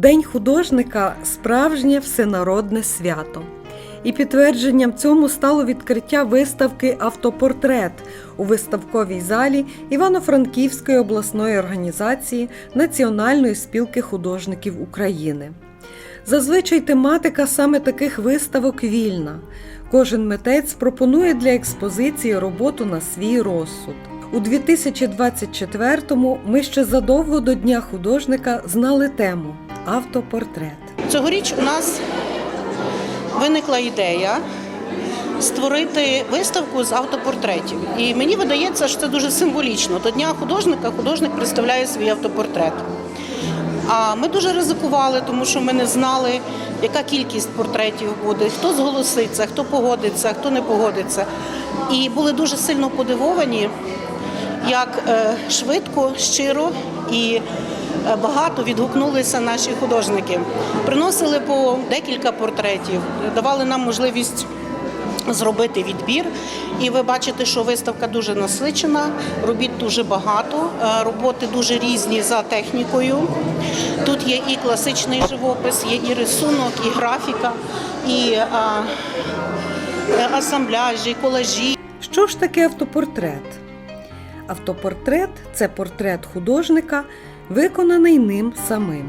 День художника справжнє всенародне свято. І підтвердженням цьому стало відкриття виставки Автопортрет у виставковій залі Івано-Франківської обласної організації Національної спілки художників України. Зазвичай тематика саме таких виставок вільна. Кожен митець пропонує для експозиції роботу на свій розсуд. У 2024-му ми ще задовго до Дня художника знали тему автопортрет. Цьогоріч у нас виникла ідея створити виставку з автопортретів. І мені видається, що це дуже символічно. До Дня художника художник представляє свій автопортрет. А ми дуже ризикували, тому що ми не знали, яка кількість портретів буде, хто зголоситься, хто погодиться, хто не погодиться. І були дуже сильно подивовані, як е, швидко, щиро і е, багато відгукнулися наші художники. Приносили по декілька портретів, давали нам можливість зробити відбір. І ви бачите, що виставка дуже насичена, робіт дуже багато, е, роботи дуже різні за технікою. Тут є і класичний живопис, є і рисунок, і графіка, і а, асамбляжі, колажі. Що ж таке автопортрет? Автопортрет це портрет художника, виконаний ним самим.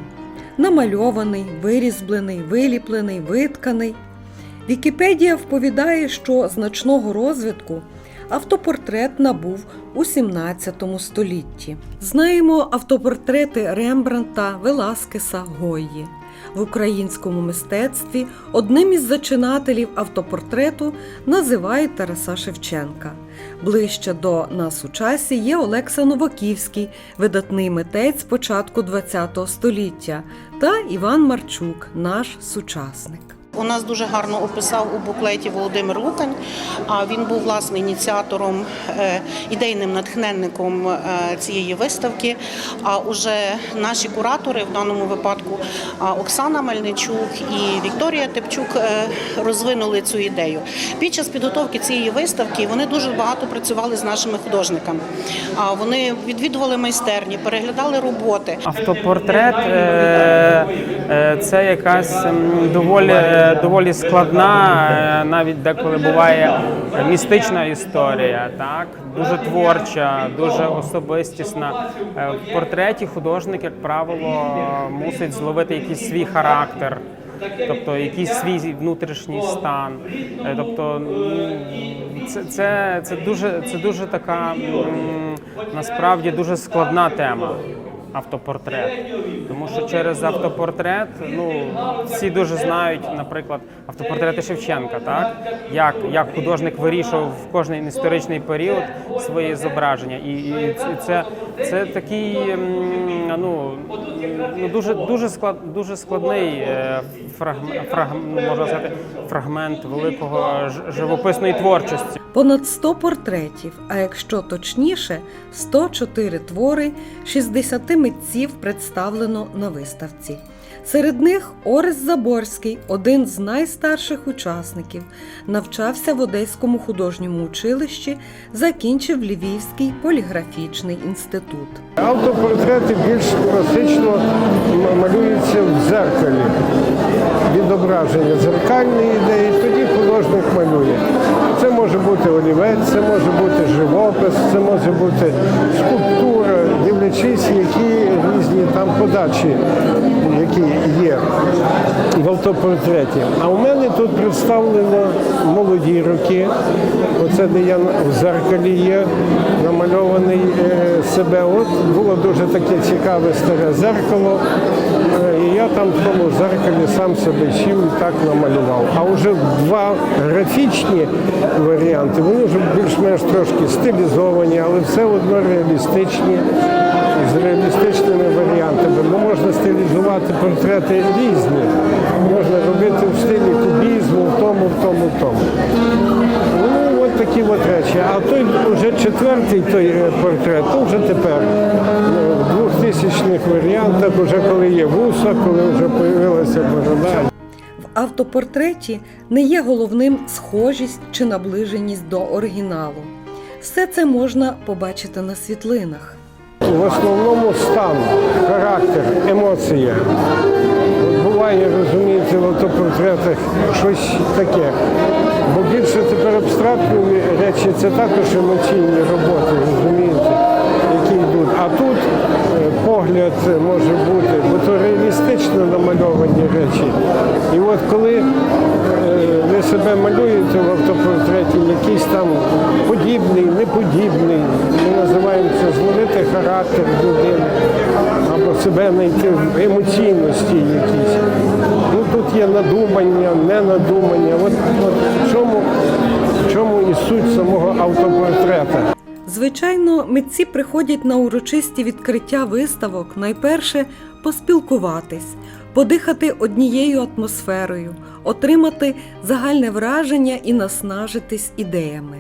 Намальований, вирізблений, виліплений, витканий. Вікіпедія вповідає, що значного розвитку автопортрет набув у 17 столітті. Знаємо автопортрети Рембранта, Веласкеса, Гойї. В українському мистецтві одним із зачинателів автопортрету називають Тараса Шевченка. Ближче до нас у часі є Олекса Новаківський, видатний митець початку ХХ століття, та Іван Марчук, наш сучасник. У нас дуже гарно описав у буклеті Володимир Лукань. А він був власне ініціатором, е, ідейним натхненником е, цієї виставки. А уже наші куратори в даному випадку Оксана Мельничук і Вікторія Тепчук е, розвинули цю ідею. Під час підготовки цієї виставки вони дуже багато працювали з нашими художниками. Вони відвідували майстерні, переглядали роботи. Автопортрет е, е, це якась доволі, доволі складна, е, навіть деколи буває містична історія, так дуже творча, дуже особистісна. Е, В портреті художник, як правило, мусить зловити якийсь свій характер. Тобто якийсь свій внутрішній стан. Е, Тобто це, це, це, дуже, це дуже така насправді дуже складна тема. Автопортрет, тому що через автопортрет, ну всі дуже знають, наприклад, автопортрети Шевченка, так? Як, як художник вирішував в кожний історичний період свої зображення, і, і це, це такий ну, ну дуже дуже склад дуже складний е, фрагмент, можна сказати, фрагмент великого живописної творчості. Понад 100 портретів, а якщо точніше, 104 твори 60 митців представлено на виставці. Серед них Орес Заборський, один з найстарших учасників, навчався в Одеському художньому училищі, закінчив Львівський поліграфічний інститут. Автопортрети більш класично малюються в дзеркалі. Відображення дзеркальної ідеї, тоді художник малює. Це може бути олівець, це може бути живопис, це може бути скульптура, дивлячись, які різні там подачі, які є в автопортреті. А у мене тут представлено молоді роки. Оце де я в зеркалі є, намальований е, себе. От було дуже таке цікаве старе зеркало. Е, І я там в тому зеркалі сам себе сів і так намалював. А вже два графічні варіанти, вони вже більш-менш трошки стилізовані, але все одно реалістичні, з реалістичними варіантами. Бо можна стилізувати портрети різні. Можна робити в стилі кубізму, в тому, в тому, в тому. Ну, от такі от речі. А той вже четвертий той е, портрет, то вже тепер ну, в 2000-х варіантах, вже коли є вуса, коли вже з'явилася борода. Автопортреті не є головним схожість чи наближеність до оригіналу. Все це можна побачити на світлинах. В основному стан, характер, емоція. буває, розумієте, в автопортретах щось таке. Бо більше тепер абстрактні речі це також емоційні роботи, розумієте, які йдуть. А тут погляд може бути, бо то реалістично намальовані речі. І от коли е, ви себе малюєте в автопортреті, якийсь там подібний, неподібний, ми називаємо це зловити характер людини або себе знайти в емоційності якісь. Ну тут є надумання, ненадумання. От, от в чому, в чому і суть самого автопортрета. Звичайно, митці приходять на урочисті відкриття виставок найперше поспілкуватись, подихати однією атмосферою, отримати загальне враження і наснажитись ідеями.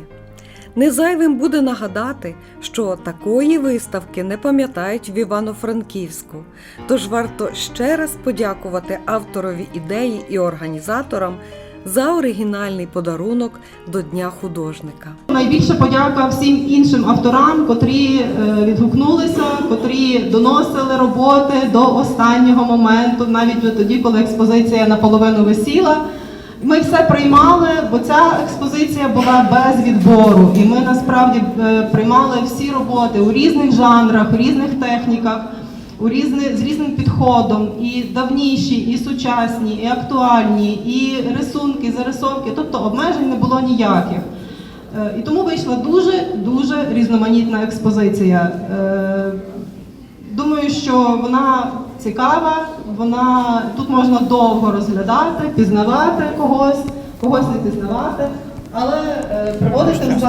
Не зайвим буде нагадати, що такої виставки не пам'ятають в Івано-Франківську, тож варто ще раз подякувати авторові ідеї і організаторам за оригінальний подарунок до Дня художника. Найбільша подяка всім іншим авторам, котрі е, відгукнулися, котрі доносили роботи до останнього моменту, навіть тоді, коли експозиція наполовину висіла. Ми все приймали, бо ця експозиція була без відбору, і ми насправді е, приймали всі роботи у різних жанрах, у різних техніках, у різни, з різним підходом, і давніші, і сучасні, і актуальні, і рисунки, зарисовки, тобто обмежень не було ніяких. Е, І тому вийшла дуже дуже різноманітна експозиція. Е, Думаю, що вона цікава, вона тут можна довго розглядати, пізнавати когось, когось не пізнавати, але е, проводити в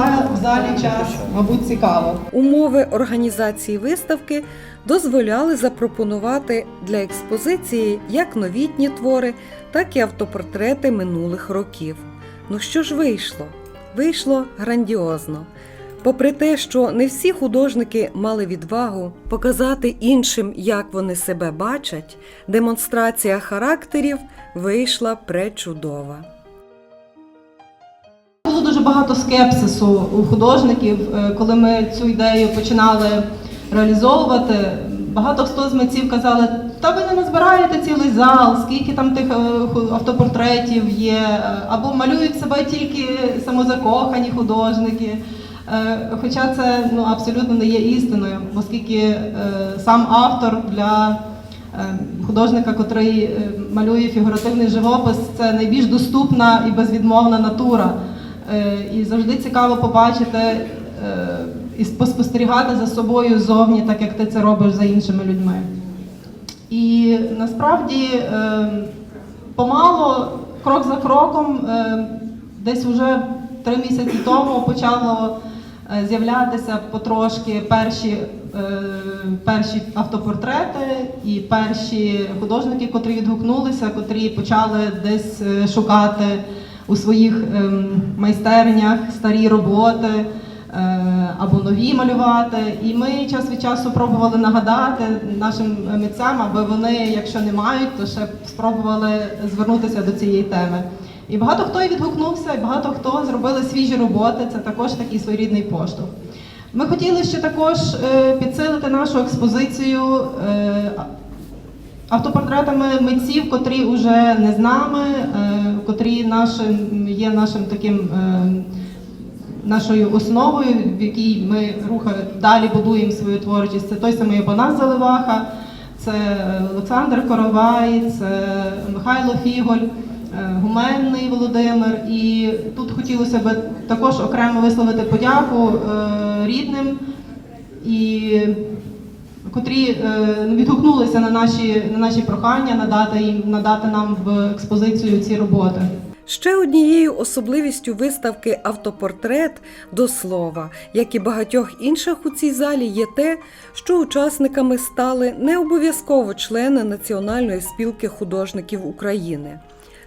залі, час, мабуть, цікаво. Умови організації виставки дозволяли запропонувати для експозиції як новітні твори, так і автопортрети минулих років. Ну що ж вийшло? Вийшло грандіозно. Попри те, що не всі художники мали відвагу показати іншим, як вони себе бачать, демонстрація характерів вийшла пречудова. Було дуже багато скепсису у художників, е, коли ми цю ідею починали реалізовувати. Багато хто з митців казали, та ви не назбираєте цілий зал, скільки там тих е, автопортретів є, е, або малюють себе тільки самозакохані художники. Хоча це ну, абсолютно не є істиною, оскільки сам автор для художника, е, малює фігуративний живопис, це найбільш доступна і безвідмовна натура. Е, І завжди цікаво побачити е, і поспостерігати за собою зовні, так як ти це робиш за іншими людьми. І насправді е, помало, крок за кроком, десь вже три місяці тому почало з'являтися потрошки перші, перші автопортрети і перші художники, котрі відгукнулися, котрі почали десь шукати у своїх ем, майстернях старі роботи е, або нові малювати. І ми час від часу пробували нагадати нашим митцям, аби вони, якщо не мають, то ще спробували звернутися до цієї теми. І багато хто і відгукнувся, і багато хто зробили свіжі роботи. Це також такий своєрідний поштовх. Ми хотіли ще також е, підсилити нашу експозицію е, автопортретами митців, котрі вже не з нами, е, котрі нашим, є нашим таким. е, Нашою основою, в якій ми рухаємо далі будуємо свою творчість, це той самий Бонас Заливаха, це Олександр Коровай, це Михайло Фіголь, е, Гуменний Володимир. І тут хотілося б також окремо висловити подяку е, рідним і котрі е, відгукнулися на наші, на наші прохання надати їм надати нам в експозицію ці роботи. Ще однією особливістю виставки Автопортрет до слова, як і багатьох інших у цій залі, є те, що учасниками стали не обов'язково члени Національної спілки художників України.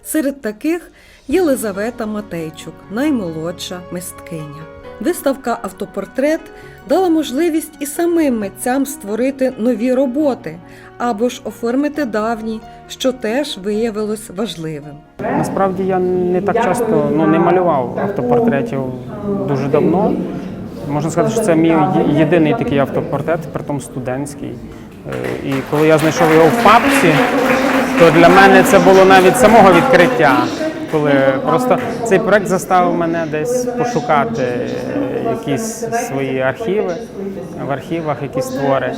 Серед таких Єлизавета Матейчук, наймолодша мисткиня. Виставка Автопортрет дала можливість і самим митцям створити нові роботи або ж оформити давні, що теж виявилось важливим. Насправді я не так часто ну, не малював автопортретів дуже давно. Можна сказати, що це мій єдиний такий автопортрет, притом студентський. Е, І коли я знайшов його в папці, то для мене це було навіть самого відкриття. Коли просто цей проект заставив мене десь пошукати якісь свої архіви, в архівах якісь твори.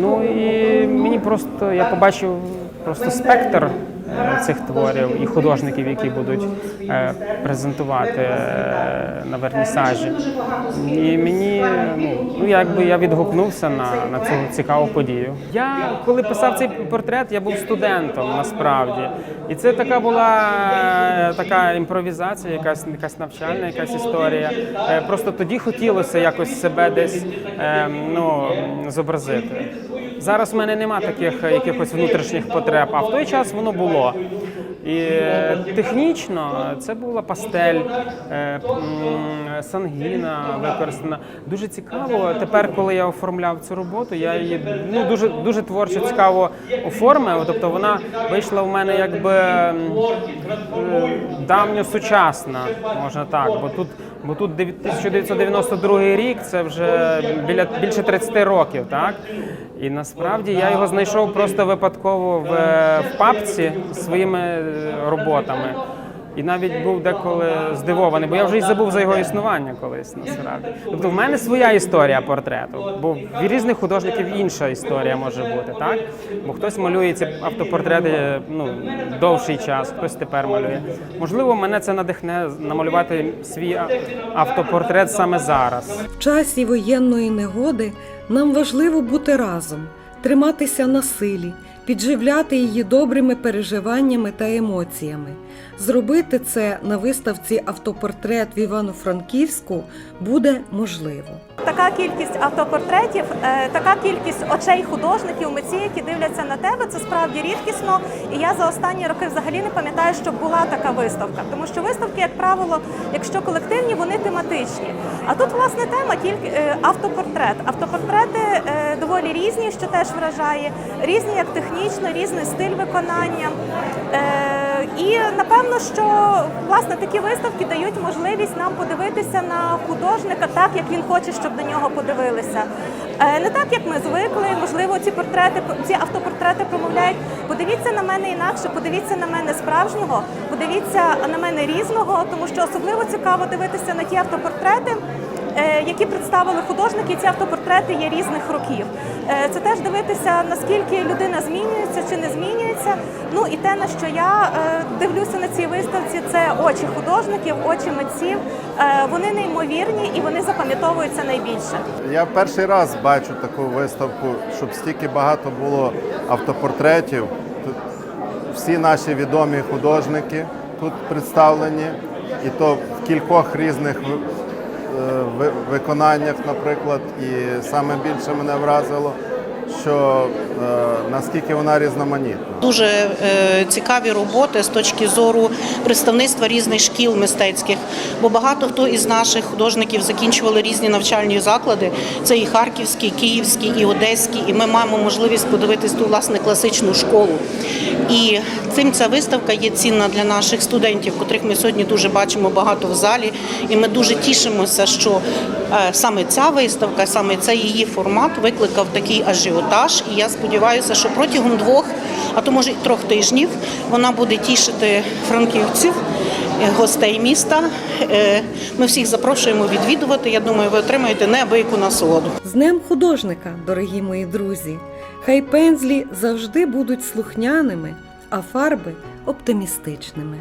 Ну і мені просто я побачив просто спектр цих творів і художників, які будуть е, презентувати е, на вернісажі. І мені ну, ну якби я відгукнувся на, на цю цікаву подію. Я коли писав цей портрет, я був студентом насправді. І це така була е, така імпровізація, якась якась навчальна, якась історія. Е, Просто тоді хотілося якось себе десь е, ну, зобразити. Зараз в мене нема таких якихось внутрішніх потреб, а в той час воно було. І е, технічно це була пастель, е, сангіна використана. Дуже цікаво. Тепер, коли я оформляв цю роботу, я її ну, дуже, дуже творчо цікаво оформив. Тобто вона вийшла в мене якби е, давньосучасна, можна так. Бо тут, бо тут 1992 рік, це вже біля більше 30 років, так? І насправді я його знайшов просто випадково в, в папці своїми е, роботами. І навіть був деколи здивований, бо я вже й забув за його існування колись насправді. Тобто в мене своя історія портрету, бо в різних художників інша історія може бути, так? Бо хтось малює ці автопортрети ну, довший час, хтось тепер малює. Можливо, мене це надихне намалювати свій автопортрет саме зараз. В часі воєнної негоди нам важливо бути разом, триматися на силі, підживляти її добрими переживаннями та емоціями. Зробити це на виставці автопортрет в Івано-Франківську буде можливо. Така кількість автопортретів, е, така кількість очей художників, митців, які дивляться на тебе, це справді рідкісно. І я за останні роки взагалі не пам'ятаю, щоб була така виставка. Тому що виставки, як правило, якщо колективні, вони тематичні. А тут власне тема тільки е, автопортрет. Автопортрети е, доволі різні, що теж вражає, різні як технічно, різний стиль виконання. І напевно, що власне такі виставки дають можливість нам подивитися на художника так, як він хоче, щоб на нього подивилися. Е, Не так, як ми звикли. Можливо, ці портрети, ці автопортрети промовляють. Подивіться на мене інакше, подивіться на мене справжнього, подивіться на мене різного, тому що особливо цікаво дивитися на ті автопортрети. Е, Які представили художники, ці автопортрети є різних років. Е, Це теж дивитися, наскільки людина змінюється чи не змінюється. Ну і те, на що я е, дивлюся на цій виставці, це очі художників, очі митців. Вони неймовірні і вони запам'ятовуються найбільше. Я перший раз бачу таку виставку, щоб стільки багато було автопортретів. Тут всі наші відомі художники тут представлені, і то в кількох різних виконаннях, наприклад. І саме більше мене вразило, що е, наскільки вона різноманітна. Дуже е, цікаві роботи з точки зору представництва різних шкіл мистецьких. Бо багато хто із наших художників закінчували різні навчальні заклади. Це і харківські, і київські, і одеські. І ми маємо можливість подивитись ту власне класичну школу. І цим ця виставка є цінна для наших студентів, котрих ми сьогодні дуже бачимо багато в залі. І ми дуже тішимося, що е, саме ця виставка, саме цей її формат викликав такий ажіотаж. І я сподіваюся, що протягом двох, а то може трьох тижнів, вона буде тішити франківців. е, Гостей міста Е, ми всіх запрошуємо відвідувати. Я думаю, ви отримаєте неабияку насолоду. З Днем художника, дорогі мої друзі! Хай пензлі завжди будуть слухняними, а фарби оптимістичними.